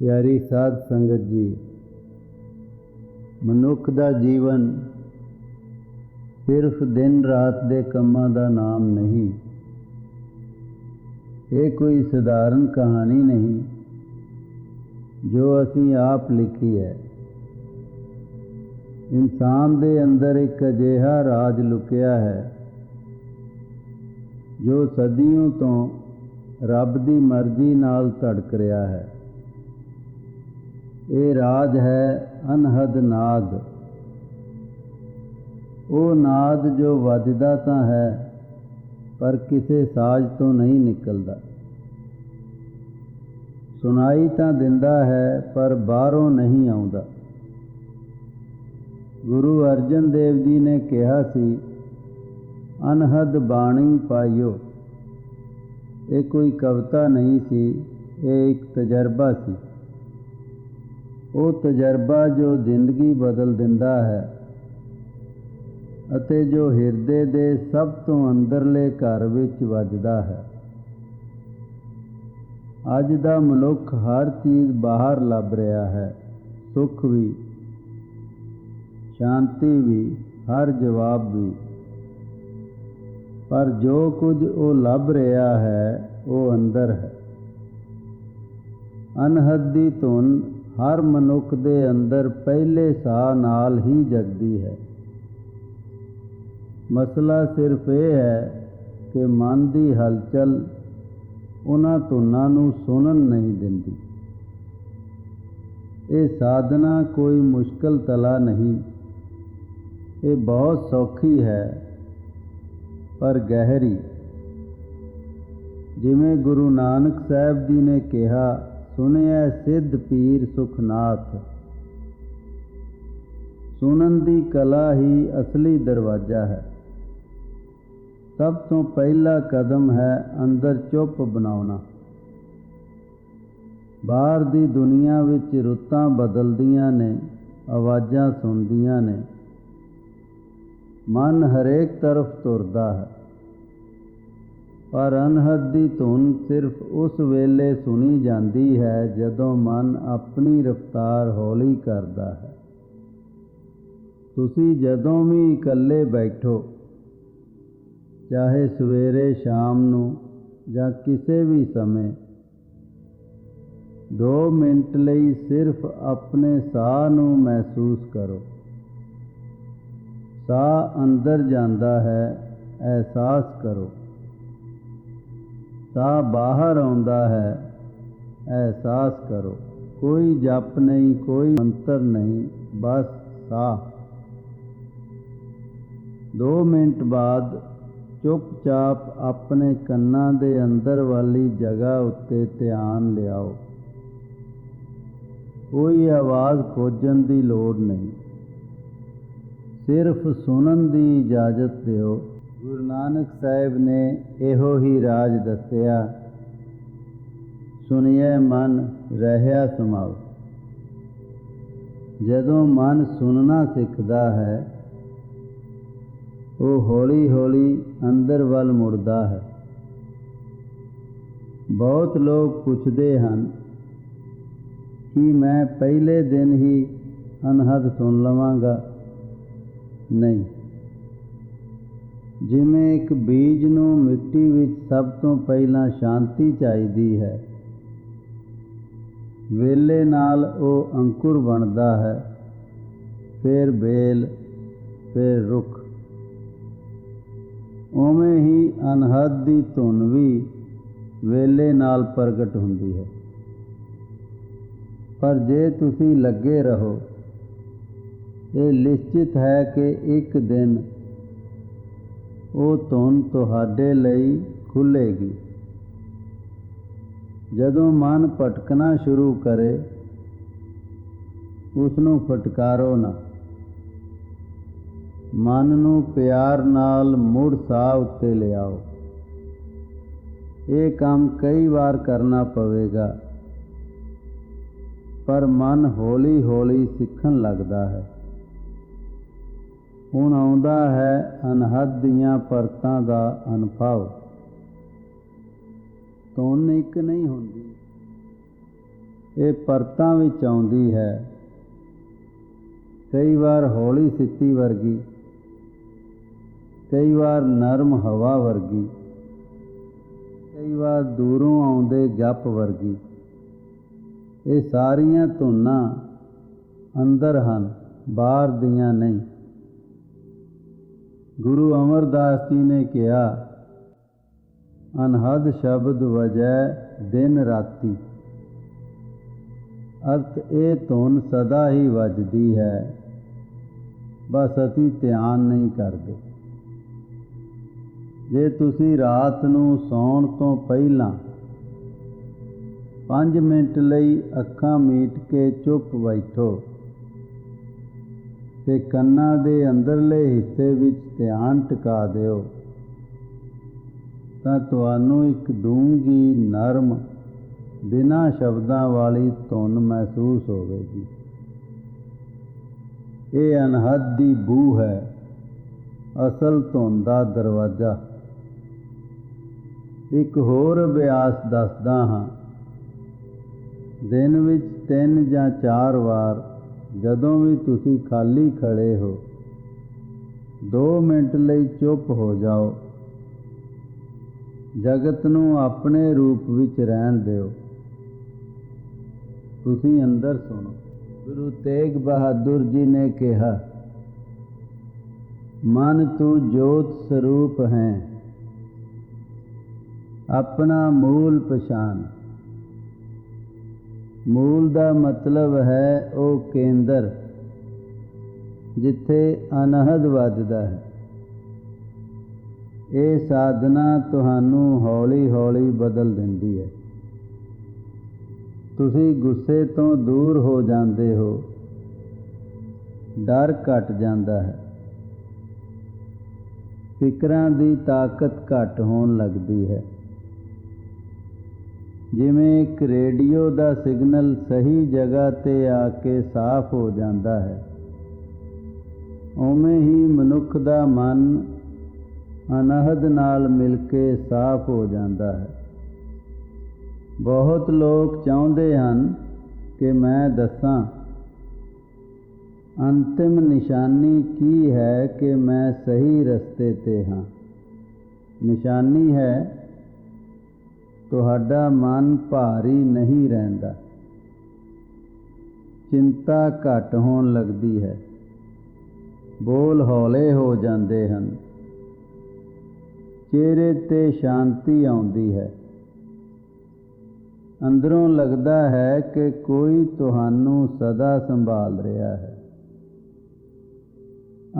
ਪਿਆਰੀ ਸਾਧ ਸੰਗਤ ਜੀ, ਮਨੁੱਖ ਦਾ ਜੀਵਨ ਸਿਰਫ ਦਿਨ ਰਾਤ ਦੇ ਕੰਮਾਂ ਦਾ ਨਾਮ ਨਹੀਂ। ਇਹ ਕੋਈ ਸਧਾਰਨ ਕਹਾਣੀ ਨਹੀਂ, ਜੋ ਅਸੀਂ ਆਪ ਲਿਖੀ ਹੈ। ਇਨਸਾਨ ਦੇ ਅੰਦਰ ਇੱਕ ਅਜਿਹਾ ਰਾਜ ਲੁਕਿਆ ਹੈ, ਜੋ ਸਦੀਆਂ ਤੋਂ ਰੱਬ ਦੀ ਮਰਜ਼ੀ ਨਾਲ ਧੜਕ ਰਿਹਾ ਹੈ। ਇਹ ਰਾਜ ਹੈ ਅਨਹਦ ਨਾਦ। ਉਹ ਨਾਦ ਜੋ ਵੱਜਦਾ ਤਾਂ ਹੈ, ਪਰ ਕਿਸੇ ਸਾਜ਼ ਤੋਂ ਨਹੀਂ ਨਿਕਲਦਾ। ਸੁਣਾਈ ਤਾਂ ਦਿੰਦਾ ਹੈ, ਪਰ ਬਾਹਰੋਂ ਨਹੀਂ ਆਉਂਦਾ। ਗੁਰੂ ਅਰਜਨ ਦੇਵ ਜੀ ਨੇ ਕਿਹਾ ਸੀ, ਅਨਹਦ ਬਾਣੀ ਪਾਇਓ। ਇਹ ਕੋਈ ਕਵਿਤਾ ਨਹੀਂ ਸੀ, ਇਹ ਇੱਕ ਤਜਰਬਾ ਸੀ। ਉਹ ਤਜਰਬਾ ਜੋ ਜ਼ਿੰਦਗੀ ਬਦਲ ਦਿੰਦਾ ਹੈ ਅਤੇ ਜੋ ਹਿਰਦੇ ਦੇ ਸਭ ਤੋਂ ਅੰਦਰਲੇ ਘਰ ਵਿੱਚ ਵੱਜਦਾ ਹੈ। ਅੱਜ ਦਾ ਮਨੁੱਖ ਹਰ ਚੀਜ਼ ਬਾਹਰ ਲੱਭ ਰਿਹਾ ਹੈ। ਸੁੱਖ ਵੀ, ਸ਼ਾਂਤੀ ਵੀ, ਹਰ ਜਵਾਬ ਵੀ। ਪਰ ਜੋ ਕੁਝ ਉਹ ਲੱਭ ਰਿਹਾ ਹੈ, ਉਹ ਅੰਦਰ ਹੈ। ਅਨਹਦ ਦੀ ਧੁਨ ਹਰ ਮਨੁੱਖ ਦੇ ਅੰਦਰ ਪਹਿਲੇ ਸਾਹ ਨਾਲ ਹੀ ਜਗਦੀ ਹੈ। ਮਸਲਾ ਸਿਰਫ ਇਹ ਹੈ ਕਿ ਮਨ ਦੀ ਹਲਚਲ ਉਹਨਾਂ ਧੁਨਾਂ ਨੂੰ ਸੁਣਨ ਨਹੀਂ ਦਿੰਦੀ। ਇਹ ਸਾਧਨਾ ਕੋਈ ਮੁਸ਼ਕਲ ਤਲਾ ਨਹੀਂ। ਇਹ ਬਹੁਤ ਸੌਖੀ ਹੈ, ਪਰ ਗਹਿਰੀ। ਜਿਵੇਂ ਗੁਰੂ ਨਾਨਕ ਸਾਹਿਬ ਜੀ ਨੇ ਕਿਹਾ ਸੁਣਿਆ ਸਿੱਧ ਪੀਰ ਸੁਖਨਾਥ। ਸੁਣਨ ਦੀ ਕਲਾ ਹੀ ਅਸਲੀ ਦਰਵਾਜ਼ਾ ਹੈ। ਸਭ ਤੋਂ ਪਹਿਲਾ ਕਦਮ ਹੈ ਅੰਦਰ ਚੁੱਪ ਬਣਾਉਣਾ। ਬਾਹਰ ਦੀ ਦੁਨੀਆ ਵਿੱਚ ਰੁੱਤਾਂ ਬਦਲਦੀਆਂ ਨੇ, ਆਵਾਜ਼ਾਂ ਸੁਣਦੀਆਂ ਨੇ। ਮਨ ਹਰੇਕ ਤਰਫ ਤੁਰਦਾ ਹੈ। ਪਰ ਅਨਹਦ ਦੀ ਧੁਨ ਸਿਰਫ ਉਸ ਵੇਲੇ ਸੁਣੀ ਜਾਂਦੀ ਹੈ ਜਦੋਂ ਮਨ ਆਪਣੀ ਰਫ਼ਤਾਰ ਹੌਲੀ ਕਰਦਾ ਹੈ। ਤੁਸੀਂ ਜਦੋਂ ਵੀ ਇਕੱਲੇ ਬੈਠੋ, ਚਾਹੇ ਸਵੇਰੇ ਸ਼ਾਮ ਨੂੰ ਜਾਂ ਕਿਸੇ ਵੀ ਸਮੇਂ 2 ਮਿੰਟ ਲਈ ਸਿਰਫ ਆਪਣੇ ਸਾਹ ਨੂੰ ਮਹਿਸੂਸ ਕਰੋ। ਸਾਹ ਅੰਦਰ ਜਾਂਦਾ ਹੈ, ਅਹਿਸਾਸ ਕਰੋ। ਸਾਹ ਬਾਹਰ ਆਉਂਦਾ ਹੈ। ਅਹਿਸਾਸ ਕਰੋ, ਕੋਈ ਜਪ ਨਹੀਂ, ਕੋਈ ਮੰਤਰ ਨਹੀਂ, ਬਸ ਸਾਹ। 2 ਮਿੰਟ ਬਾਅਦ ਚੁੱਪਚਾਪ ਆਪਣੇ ਕੰਨਾਂ ਦੇ ਅੰਦਰ ਵਾਲੀ ਜਗ੍ਹਾ ਉੱਤੇ ਧਿਆਨ ਲਿਆਓ। ਕੋਈ ਆਵਾਜ਼ ਖੋਜਣ ਦੀ ਲੋੜ ਨਹੀਂ। ਸਿਰਫ ਸੁਣਨ ਦੀ ਇਜਾਜ਼ਤ ਦਿਓ। ਗੁਰੂ ਨਾਨਕ ਸਾਹਿਬ ਨੇ ਇਹੋ ਹੀ ਰਾਜ ਦੱਸਿਆ, ਸੁਣਿਐ ਮਨ ਰਹਿਆ ਸਮਾਉ। ਜਦੋਂ ਮਨ ਸੁਣਨਾ ਸਿੱਖਦਾ ਹੈ, ਉਹ ਹੌਲੀ ਹੌਲੀ ਅੰਦਰ ਵੱਲ ਮੁੜਦਾ ਹੈ। ਬਹੁਤ ਲੋਕ ਪੁੱਛਦੇ ਹਨ ਕਿ ਮੈਂ ਪਹਿਲੇ ਦਿਨ ਹੀ ਅਨਹਦ ਸੁਣ ਲਵਾਂਗਾ। ਨਹੀਂ। ਜਿਵੇਂ ਇੱਕ ਬੀਜ ਨੂੰ ਮਿੱਟੀ ਵਿੱਚ ਸਭ ਤੋਂ ਪਹਿਲਾਂ ਸ਼ਾਂਤੀ ਚਾਹੀਦੀ ਹੈ। ਵੇਲੇ ਨਾਲ ਉਹ ਅੰਕੁਰ ਬਣਦਾ ਹੈ। ਫਿਰ ਬੇਲ, ਫਿਰ ਰੁੱਖ। ਉਵੇਂ ਹੀ ਅਨਹਦ ਦੀ ਧੁਨ ਵੀ ਵੇਲੇ ਨਾਲ ਪ੍ਰਗਟ ਹੁੰਦੀ ਹੈ। ਪਰ ਜੇ ਤੁਸੀਂ ਲੱਗੇ ਰਹੋ, ਇਹ ਨਿਸ਼ਚਿਤ ਹੈ ਕਿ ਇੱਕ ਦਿਨ ਉਹ ਧੁਨ ਤੁਹਾਡੇ ਲਈ ਖੁੱਲੇਗੀ ਜਦੋਂ ਮਨ ਭਟਕਣਾ ਸ਼ੁਰੂ ਕਰੇ ਉਸ ਨੂੰ ਫਟਕਾਰੋ ਨਾ। ਮਨ ਨੂੰ ਪਿਆਰ ਨਾਲ ਮੁੜ ਸਾਹ ਉੱਤੇ ਲਿਆਓ। ਇਹ ਕੰਮ ਕਈ ਵਾਰ ਕਰਨਾ ਪਵੇਗਾ, ਪਰ ਮਨ ਹੌਲੀ ਹੌਲੀ ਸਿੱਖਣ ਲੱਗਦਾ ਹੈ। ਹੁਣ ਆਉਂਦਾ ਹੈ ਅਨਹਦ ਦੀਆਂ ਪਰਤਾਂ ਦਾ ਅਨੁਭਵ। ਧੁਨ ਇੱਕ ਨਹੀਂ ਹੁੰਦੀ। ਇਹ ਪਰਤਾਂ ਵਿੱਚ ਆਉਂਦੀ ਹੈ। ਕਈ ਵਾਰ ਹੌਲੀ ਸਿੱਤੀ ਵਰਗੀ, ਕਈ ਵਾਰ ਨਰਮ ਹਵਾ ਵਰਗੀ, ਕਈ ਵਾਰ ਦੂਰੋਂ ਆਉਂਦੇ ਗੱਪ ਵਰਗੀ। ਇਹ ਸਾਰੀਆਂ ਧੁਨਾਂ ਅੰਦਰ ਹਨ, ਬਾਹਰ ਦੀਆਂ ਨਹੀਂ। ਗੁਰੂ ਅਮਰਦਾਸ ਜੀ ਨੇ ਕਿਹਾ, ਅਨਹਦ ਸ਼ਬਦ ਵਜੈ ਦਿਨ ਰਾਤੀ। ਅਰਥ ਇਹ ਧੁਨ ਸਦਾ ਹੀ ਵੱਜਦੀ ਹੈ, ਬਸ ਅਸੀਂ ਧਿਆਨ ਨਹੀਂ ਕਰਦੇ। ਜੇ ਤੁਸੀਂ ਰਾਤ ਨੂੰ ਸੌਣ ਤੋਂ ਪਹਿਲਾਂ 5 ਮਿੰਟ ਲਈ ਅੱਖਾਂ ਮੀਟ ਕੇ ਚੁੱਪ ਬੈਠੋ ਤੇ ਕੰਨਾਂ ਦੇ ਅੰਦਰਲੇ ਹਿੱਸੇ ਵਿੱਚ ਧਿਆਨ ਟਿਕਾ ਦਿਓ। ਤਾਂ ਤੁਹਾਨੂੰ ਇੱਕ ਡੂੰਗੀ ਨਰਮ ਬਿਨਾਂ ਸ਼ਬਦਾਂ ਵਾਲੀ ਧੁਨ ਮਹਿਸੂਸ ਹੋਵੇਗੀ। ਇਹ ਅਨਹਦ ਦੀ ਬੂ ਹੈ, ਅਸਲ ਧੁਨ ਦਾ ਦਰਵਾਜ਼ਾ। ਇੱਕ ਹੋਰ ਅਭਿਆਸ ਦੱਸਦਾ ਹਾਂ। ਦਿਨ ਵਿੱਚ ਤਿੰਨ ਜਾਂ ਚਾਰ ਵਾਰ ਜਦੋਂ ਵੀ ਤੁਸੀਂ ਖਾਲੀ ਖੜੇ ਹੋ 2 ਮਿੰਟ ਲਈ ਚੁੱਪ ਹੋ ਜਾਓ। ਜਗਤ ਨੂੰ ਆਪਣੇ ਰੂਪ ਵਿੱਚ ਰਹਿਣ ਦਿਓ। ਤੁਸੀਂ ਅੰਦਰ ਸੁਣੋ। ਗੁਰੂ ਤੇਗ ਬਹਾਦਰ ਜੀ ਨੇ ਕਿਹਾ, ਮਨ ਤੂੰ ਜੋਤ ਸਰੂਪ ਹੈ। ਆਪਣਾ ਮੂਲ ਪਛਾਣ। ਮੂਲ ਦਾ ਮਤਲਬ ਹੈ ਉਹ ਕੇਂਦਰ, ਜਿੱਥੇ ਅਨਹਦ ਵੱਜਦਾ ਹੈ। ਇਹ ਸਾਧਨਾ ਤੁਹਾਨੂੰ ਹੌਲੀ-ਹੌਲੀ ਬਦਲ ਦਿੰਦੀ ਹੈ। ਤੁਸੀਂ ਗੁੱਸੇ ਤੋਂ ਦੂਰ ਹੋ ਜਾਂਦੇ ਹੋ। ਡਰ ਘਟ ਜਾਂਦਾ ਹੈ। ਫਿਕਰਾਂ ਦੀ ਤਾਕਤ ਘਟ ਹੋਣ ਲੱਗਦੀ ਹੈ। ਜਿਵੇਂ ਇੱਕ ਰੇਡੀਓ ਦਾ ਸਿਗਨਲ ਸਹੀ ਜਗ੍ਹਾ ਤੇ ਆ ਕੇ ਸਾਫ਼ ਹੋ ਜਾਂਦਾ ਹੈ, ਉਵੇਂ ਹੀ ਮਨੁੱਖ ਦਾ ਮਨ ਅਨਹਦ ਨਾਲ ਮਿਲ ਕੇ ਸਾਫ਼ ਹੋ ਜਾਂਦਾ ਹੈ। ਬਹੁਤ ਲੋਕ ਚਾਹੁੰਦੇ ਹਨ ਕਿ ਮੈਂ ਦੱਸਾਂ, ਅੰਤਿਮ ਨਿਸ਼ਾਨੀ ਕੀ ਹੈ ਕਿ ਮੈਂ ਸਹੀ ਰਸਤੇ ਤੇ ਹਾਂ? ਨਿਸ਼ਾਨੀ ਹੈ ਤੁਹਾਡਾ ਮਨ ਭਾਰੀ ਨਹੀਂ ਰਹਿੰਦਾ। ਚਿੰਤਾ ਘਟ ਹੋਣ ਲੱਗਦੀ ਹੈ। ਬੋਲ ਹੌਲੇ ਹੋ ਜਾਂਦੇ ਹਨ। ਚਿਹਰੇ ਤੇ ਸ਼ਾਂਤੀ ਆਉਂਦੀ ਹੈ। ਅੰਦਰੋਂ ਲੱਗਦਾ ਹੈ ਕਿ ਕੋਈ ਤੁਹਾਨੂੰ ਸਦਾ ਸੰਭਾਲ ਰਿਹਾ ਹੈ।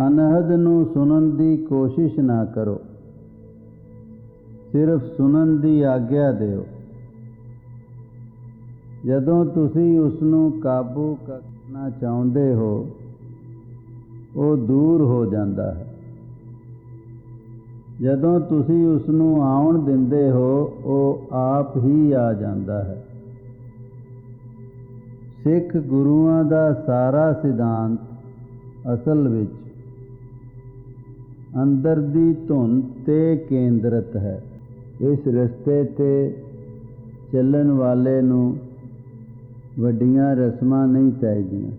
ਅਨਹਦ ਨੂੰ ਸੁਣਨ ਦੀ ਕੋਸ਼ਿਸ਼ ਨਾ ਕਰੋ। ਸਿਰਫ ਸੁਣਨ ਦੀ ਆਗਿਆ ਦਿਓ। ਜਦੋਂ ਤੁਸੀਂ ਉਸ ਨੂੰ ਕਾਬੂ ਕਰਨਾ ਚਾਹੁੰਦੇ ਹੋ, ਉਹ ਦੂਰ ਹੋ ਜਾਂਦਾ ਹੈ। ਜਦੋਂ ਤੁਸੀਂ ਉਸ ਨੂੰ ਆਉਣ ਦਿੰਦੇ ਹੋ, ਉਹ ਆਪ ਹੀ ਆ ਜਾਂਦਾ ਹੈ। ਸਿੱਖ ਗੁਰੂਆਂ ਦਾ ਸਾਰਾ ਸਿਧਾਂਤ ਅਸਲ ਵਿੱਚ ਅੰਦਰ ਦੀ ਧੁਨ ਤੇ ਕੇਂਦਰਿਤ ਹੈ। ਇਸ ਰਸਤੇ ਤੇ ਚੱਲਣ ਵਾਲੇ ਨੂੰ ਵੱਡੀਆਂ ਰਸਮਾਂ ਨਹੀਂ ਚਾਹੀਦੀਆਂ।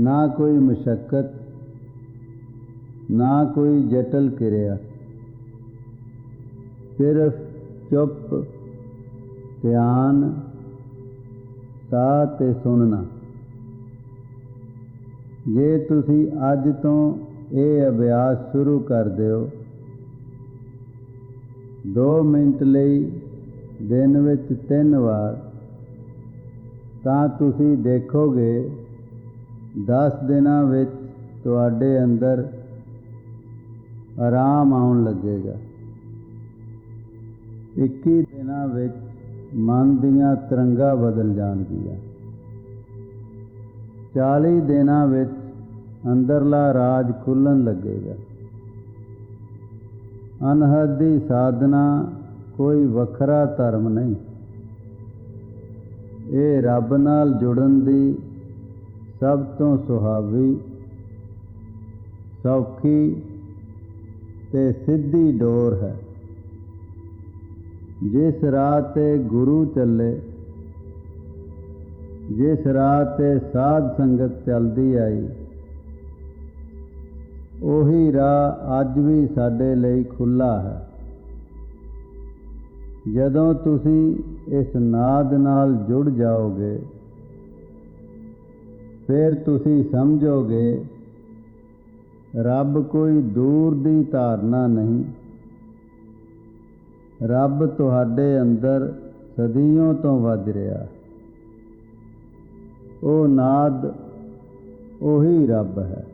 ਨਾ ਕੋਈ ਮੁਸ਼ਕਲ ਨਾ ਕੋਈ ਜਟਲ ਕਿਰਿਆ। ਸਿਰਫ ਚੁੱਪ, ਧਿਆਨ, ਸਾਹ ਤੇ ਸੁਣਨਾ। ਜੇ ਤੁਸੀਂ ਅੱਜ ਤੋਂ ਇਹ ਅਭਿਆਸ ਸ਼ੁਰੂ ਕਰ ਦਿਓ 2 ਮਿੰਟ ਲਈ ਦਿਨ ਵਿੱਚ ਤਿੰਨ ਵਾਰ। ਤਾਂ ਤੁਸੀਂ ਦੇਖੋਗੇ 10 ਦਿਨਾਂ ਵਿੱਚ ਤੁਹਾਡੇ ਅੰਦਰ ਆਰਾਮ ਆਉਣ ਲੱਗੇਗਾ। 21 ਦਿਨਾਂ ਵਿੱਚ ਮਨ ਦੀਆਂ ਤਰੰਗਾਂ ਬਦਲ ਜਾਣਗੀਆਂ। 40 ਦਿਨਾਂ ਵਿੱਚ ਅੰਦਰਲਾ ਰਾਜ ਖੁੱਲਣ ਲੱਗੇਗਾ। ਅਨਹਦ ਦੀ ਸਾਧਨਾ ਕੋਈ ਵੱਖਰਾ ਧਰਮ ਨਹੀਂ। ਇਹ ਰੱਬ ਨਾਲ ਜੁੜਨ ਦੀ ਸਭ ਤੋਂ ਸੁਹਾਵੀ, ਸੌਖੀ ਤੇ ਸਿੱਧੀ ਡੋਰ ਹੈ। ਜਿਸ ਰਾਹ ਤੇ ਗੁਰੂ ਚੱਲੇ, ਜਿਸ ਰਾਹ ਤੇ ਸਾਧ ਸੰਗਤ ਚੱਲਦੀ ਆਈ ਉਹੀ ਰਾਹ ਅੱਜ ਵੀ ਸਾਡੇ ਲਈ ਖੁੱਲਾ ਹੈ। ਜਦੋਂ ਤੁਸੀਂ ਇਸ ਨਾਦ ਨਾਲ ਜੁੜ ਜਾਓਗੇ, ਫਿਰ ਤੁਸੀਂ ਸਮਝੋਗੇ, ਰੱਬ ਕੋਈ ਦੂਰ ਦੀ ਧਾਰਨਾ ਨਹੀਂ। ਰੱਬ ਤੁਹਾਡੇ ਅੰਦਰ ਸਦੀਆਂ ਤੋਂ ਵੱਜ ਰਿਹਾ। ਉਹ ਨਾਦ ਉਹੀ ਰੱਬ ਹੈ।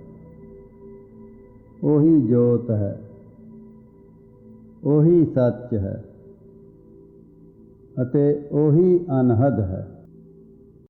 ਉਹੀ ਜੋਤ ਹੈ ਉਹੀ ਸੱਚ ਹੈ ਅਤੇ ਉਹੀ ਅਨਹਦ ਹੈ।